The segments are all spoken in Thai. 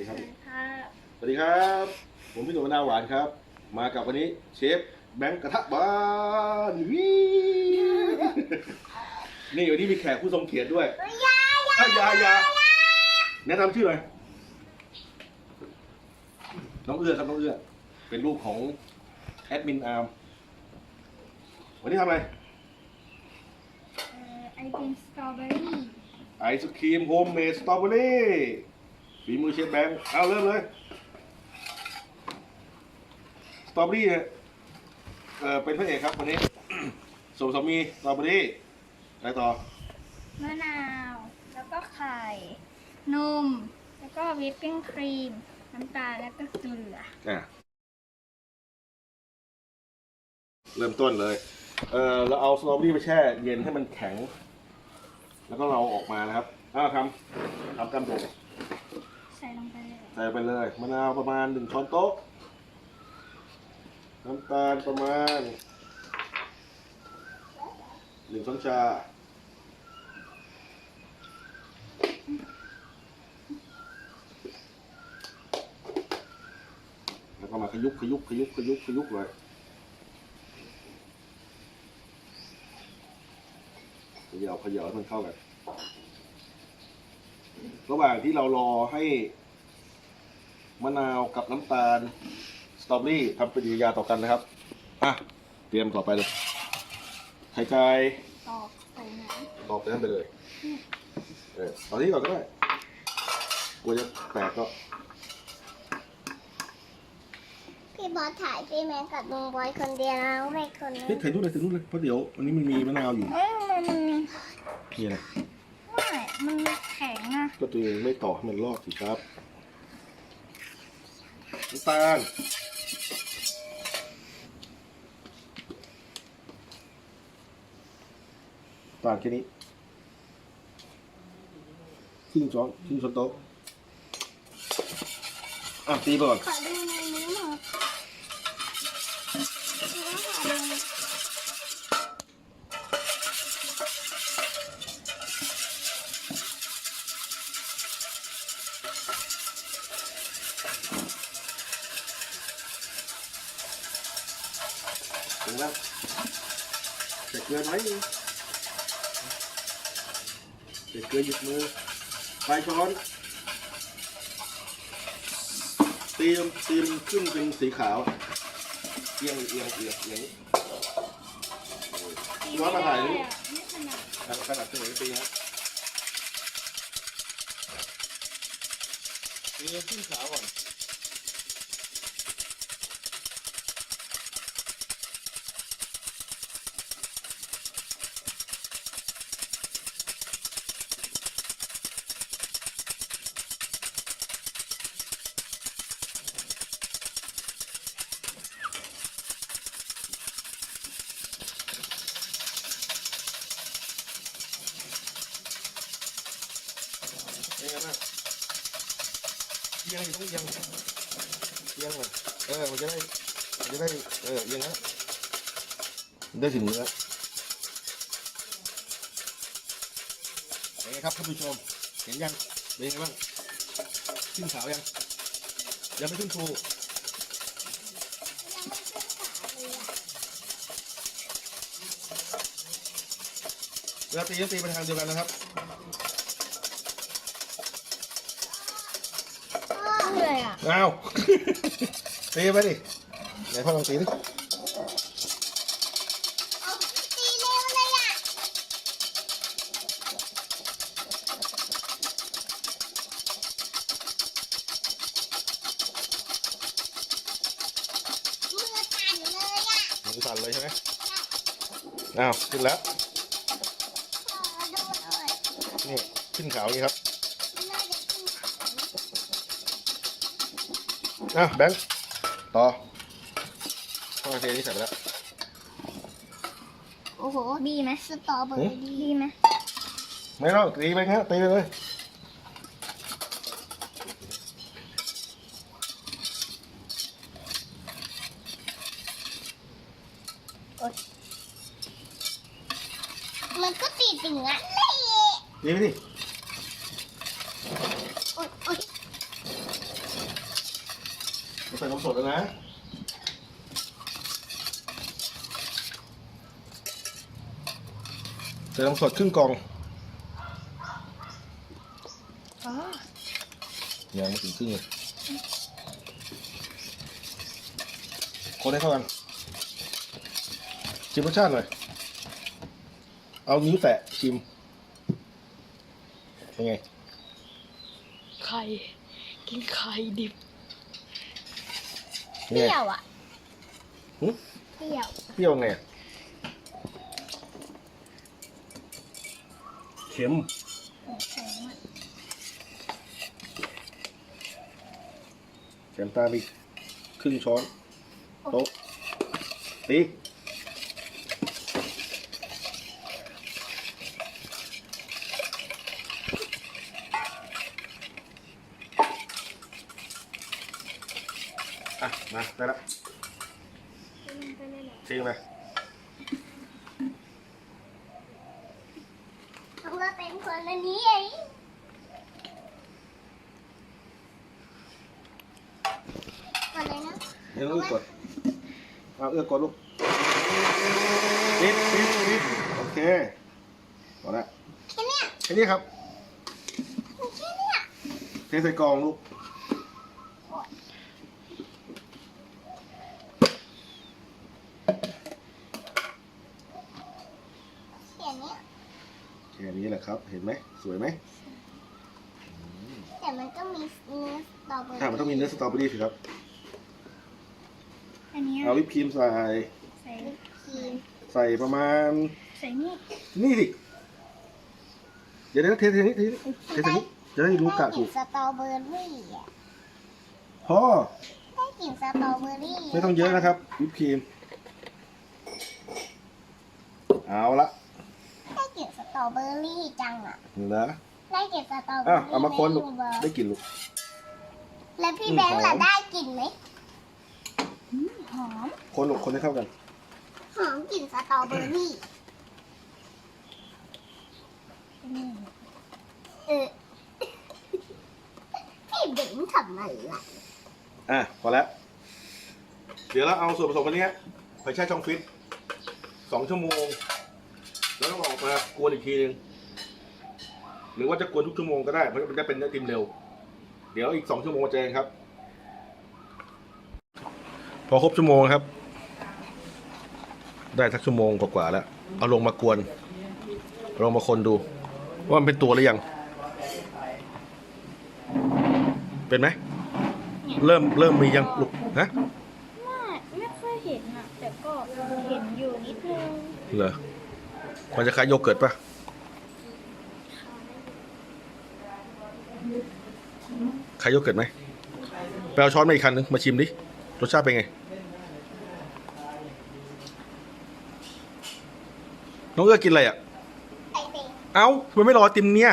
ดีครับ ค่ะสวัสดีครับ ผมพี่หนุ่มมะนาวหวานครับ มากับวันนี้เชฟแบงค์กระทะบ้านวินี่วันนี้มีแขกผู้ทรงเกียรติด้วยยายายาแนะนำชื่อหน่อยน้องเอื้อครับน้องเอื้อ เป็นลูกของแอดมินอาร์ม วันนี้ทำอะไรเอ่อไอติมสตรอเบอรี่ไอศครีมโฮมเมดสตรอเบอรี่ ฝีมือเชฟแบงค์เอาเริ่มเลย สตรอเบอรี่เนี่ยเออเป็นพระเอกครับวันนี้ สมสามีสตรอเบอรี่อะไรต่อ มะนาว แล้วก็ไข่ นม แล้วก็วิปปิ้งครีม น้ำตาล แล้วก็เกลือ อะ เริ่มต้นเลย เออเราเอาสตรอเบอรี่ไปแช่เย็นให้มันแข็ง แล้วก็เราออกมานะครับอ้าวทำทำกำโดดใส่ ลงไปเลยใส่ไปเลยมะนาวประมาณหนึ่งช้อนโต๊ะ น้ำตาลประมาณหนึ่งช้อนชา แล้วก็มาขยุกขยุกขยุกขยุกขยุกเลยเขย่าเขย่าให้มันเข้ากัน ระหว่างที่เรารอให้ มะนาวกับน้ำตาลสตรอเบอรี่ทำปฏิกิริยาต่อกันนะครับอะเตรียมต่อไปเลยไข่ไก่ตอกใส่น้ตอกไปนั่นไปเลยเออตอนนี้ก่อนก็ได้กลัวจะแตกก็พี่บอสถ่ายพี่แม่กับลุงบอยคนเดียวแล้วไม่คนนึงเฮ้ยถ่ายรูปเลยถ่ายรูปเลยเพราะเดี๋ยววันนี้มันมีมะนาวอยู่ำเอ้ยมันมันนี่อะไรไม่มันแข็งอะก็ตัวเองไม่ต่อให้มันรอดสิครับ น้ำตาลตาลแค่นี้ครึ่งช้อนครึ่งช้อนโต๊ะอะตีไปก่อน ขอดูในนี้หน่อยขอดู ถึงแล้วใส่เกลือไหมใส่เกลือห ยุดมือปลายช้อนเตรียมเตรียมขึ้นเป็นสีขาวเอียงเอียงเอียงอย่างนี้ย้อนมาถ่ายดิไม่ถนัดขนาดขนาดเฉยตีครับเตรียมขึ้นขาวก่อน เอียงอยู่ต้องเอียงเอียงเลยเออมันจะได้มันจะได้เออเอียงนะได้ถึงมือแล้วเป็นไงครับท่านผู้ชมเห็นยังเป็นยังไงบ้างขึ้นขาวยังยังไม่ขึ้นฟูเวลาตีก็ตีไปทางเดียวกันนะครับ เหนื่อยอะอ้าวตีไปดิไหนพ่อลองตีดิเอาตีเร็วเลยอะมือสั่นเลยอะมือสั่นเลยใช่ไหมอ้าวขึ้นแล้วขอดูหน่อยนี่ขึ้นขาวอย่างนี้ครับ อ้าวแบงค์ต่อพ่อเทนี่ใส่ไปแล้วโอ้โห ดีไหมสตรอเบอรี่ดีไหมไม่ต้องตีไปงั้นตีไปเลยมันก็ติดอย่างนั้นเลยตีไปดิ โอ๊ยโอ๊ย ใส่ นมสดแล้วนะใส่นมสดครึ่งกล่องอ๋อยังไม่ถึงครึ่งเลยคนให้เข้ากันชิมรสชาติหน่อย เอานิ้วแตะชิม เป็นไง ไข่ กินไข่ดิบ เปรี้ยวอะหึเปรี้ยวเปรี้ยวไงอะเค็มแข็งอะแถมตามอีกครึ่งช้อนโต๊ะตี มาได้แล้วลงไปเลยเหรอทิ้งไปของเราเป็นคนอันนี้เองก่อนเลยนะเดี๋ยวลูกกดเอาเอื้อกดลูกปิดปิดปิดโอเคพอละแค่เนี้ยแค่นี้ครับแค่เนี้ยเทใส่กล่องลูก แค่เนี้ยแค่นี้แหละครับ เห็นไหมสวยไหมแต่มันก็มีเนื้อสตรอเบอรี่ถ้ามันต้องมีเนื้อสตรอเบอรี่สิครับ อันเนี้ยเอาวิปครีมใส่ ใส่ครีมใส่ประมาณ ใส่นี่นี่สิเดี๋ยวเดี๋ยวเทเทนี้เทนี้เทเทนี้จะได้รู้กะได้กถูลิ่นกสตรอเบอรี่อะพ่อได้กลิ่นสตรอเบอรี่ไม่ต้องเยอะนะครับวิปครีมเอาละได้ กลิ่นสตรอเบอรี่จังอะเหรอได้กลิ่นสตรอเบออะรี่เอามาคนลูก ไหได้กลิ่นลูก แล้วพี่อืมแบงค์ล่ะหอม ได้กลิ่นไหมอืมหอมคนลูกคนให้เข้ากัน หอมกลิ่นสตรอเบอรี่นี่เออ พี่เบงทำอะไรล่ะอะพอแล้ว เดี๋ยวเราเอาส่วนผสมอันเนี้ยไปแช่ช่องฟิตสองชั่วโมง แล้วก็ออกมากวนอีกทีนึงหรือว่าจะกวนทุกชั่วโมงก็ได้เพราะมันจะเป็นเนื้อติมเร็ว เดี๋ยวอีกสองชั่วโมงมาเจอกันครับ พอครบชั่วโมงครับ ได้สักชั่วโมงกว่าๆแล้ว เอาลงมากวนลองมาคนดู ว่ามันเป็นตัวหรือยัง เป็นไหม เริ่มเริ่มมียังลูกฮะไม่ไม่ค่อยเห็นอะแต่ก็เห็นอยู่นิดนึงเหรอ มันจะคล้ายโยเกิร์ตปะคล้ายโยเกิร์ตไหมไปเอาช้อนมาอีกคันนึงมาชิมดิ รสชาติเป็นไง น้องเอื้อกินอะไรอะไอเบงเอ้าทำไมไม่รอไอติมเนี่ย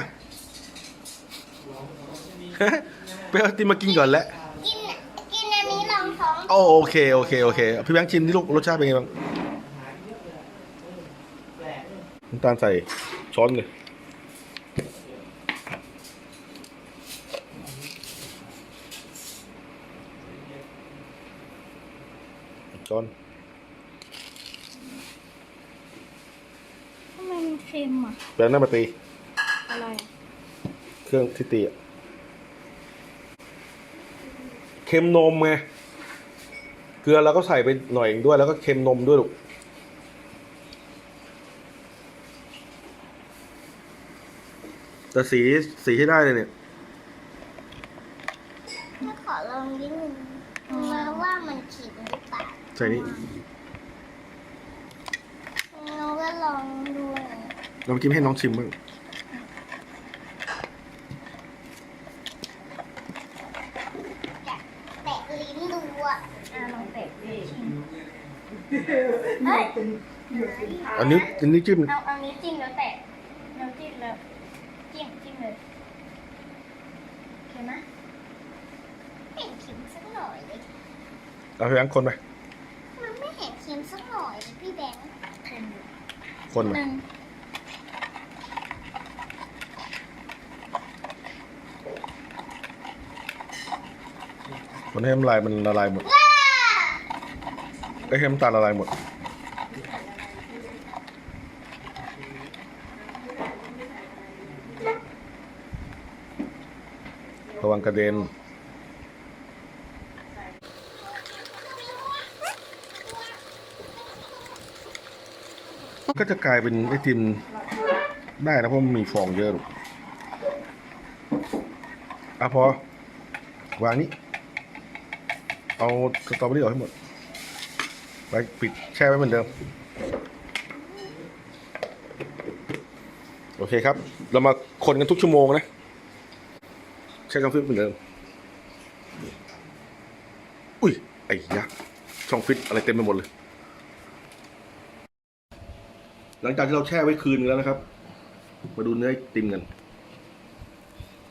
ฮะไปเอาไอติมมากินก่อนแหละกินอะกินอันนี้ลองท้องโอโอเค โอเค โอเค พี่แบงค์ชิมที่ลูกรสชาติเป็นไงบ้าง น้ำตาลใส่ช้อนเลยช้อนทำไมมันเค็มอะแบงค์หน้ามาตี อะไรอะเครื่องที่ตีอะเค็มนมไง เกลือเราก็ใส่ไปหน่อยด้วยแล้วก็เค็มนมด้วยลูก แต่สีสีให้ได้เลยเนี่ย ถ้าขอลองนิดนึงมาว่ามันขิงหรือเปล่าใส่นี่เราก็ลองดูหน่อยเรามากินให้น้องชิมบ้างแตะลิ้นดูอะอะลองแตะดูชิมเฮ้ยอันนี้อันนี้จิ้มเอาเอานี้จิ้มแล้วแตะแล้วจิ้มแล้วจิ้มจิ้มเลยโอเคไหม ไม่เห็นขิงสักหน่อย เลยเอาพี่แบงค์คนไปมันไม่เห็นขิงสักหน่อยเลยพี่แบงค์เค็มอยู่คนไปหนึ่งคนให้น้ำลายมันละลายหมดไอ้ให้น้ำตาลละลายหมด ระวังกระเด็น ก็จะกลายเป็นไอติมได้นะเพราะมันมีฟองเยอะลูกอะพอ วางนี้ เอาสตรอเบอรี่ออกให้หมดไว้ปิดแช่ไว้เหมือนเดิม โอเคครับ เรามาคนกันทุกชั่วโมงนะ แช่ช่องฟิตเหมือนเดิม อุ้ย ไอ้ยักษ์ช่องฟิตอะไรเต็มไปหมดเลย หลังจากที่เราแช่ไว้คืนนึงแล้วนะครับ มาดูเนื้อติมกัน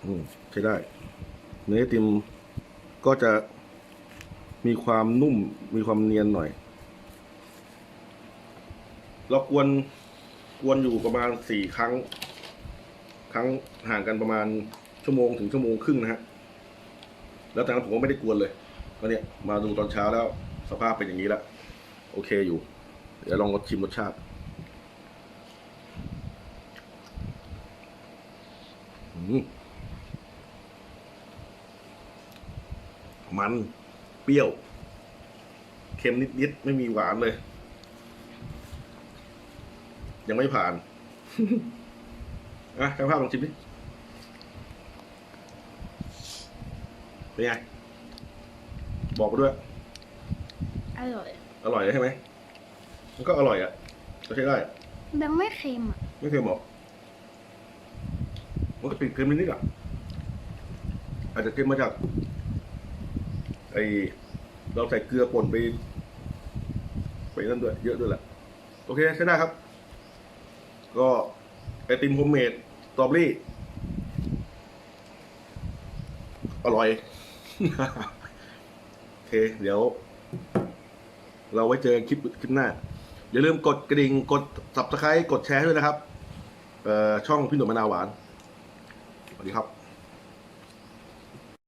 อืมใช้ได้ เนื้อติมก็จะมีความนุ่ม มีความเนียนหน่อย เรากวนกวนอยู่ประมาณสี่ครั้ง ครั้งห่างกันประมาณชั่วโมงถึงชั่วโมงครึ่งนะฮะ แล้วจากนั้นผมก็ไม่ได้กวนเลยก็เนี่ยมาดูตอนเช้าแล้วสภาพเป็นอย่างนี้แล้วโอเคอยู่ เดี๋ยวลองรสชิมรสชาติ มมัน เปรี้ยว เค็มนิดๆ ไม่มีหวานเลย ยังไม่ผ่าน อะช่างภาพลองชิมดิ เป็นไง บอกมาด้วย อร่อย อร่อยเลยใช่ไหม มันก็อร่อยอะก็ใช้ได้อะยังไม่เค็มอะ ไม่เคยบอก มันก็ติดเค็มนิดๆอะอาจจะเค็มมาจากไอเราใส่เกลือป่นไป ไปนั่นด้วย เยอะด้วยแหละโอเคใช้ได้ครับ ก็ไอติมโฮมเมดสตรอเบอรี่ อร่อย โอเค เดี๋ยว เราไว้เจอกันคลิปคลิปหน้า อย่าลืมกดกระดิ่ง กด subscribe กดแชร์ด้วยนะครับ เอ่อ ช่องพี่หนุ่มมะนาวหวาน สวัสดีครับ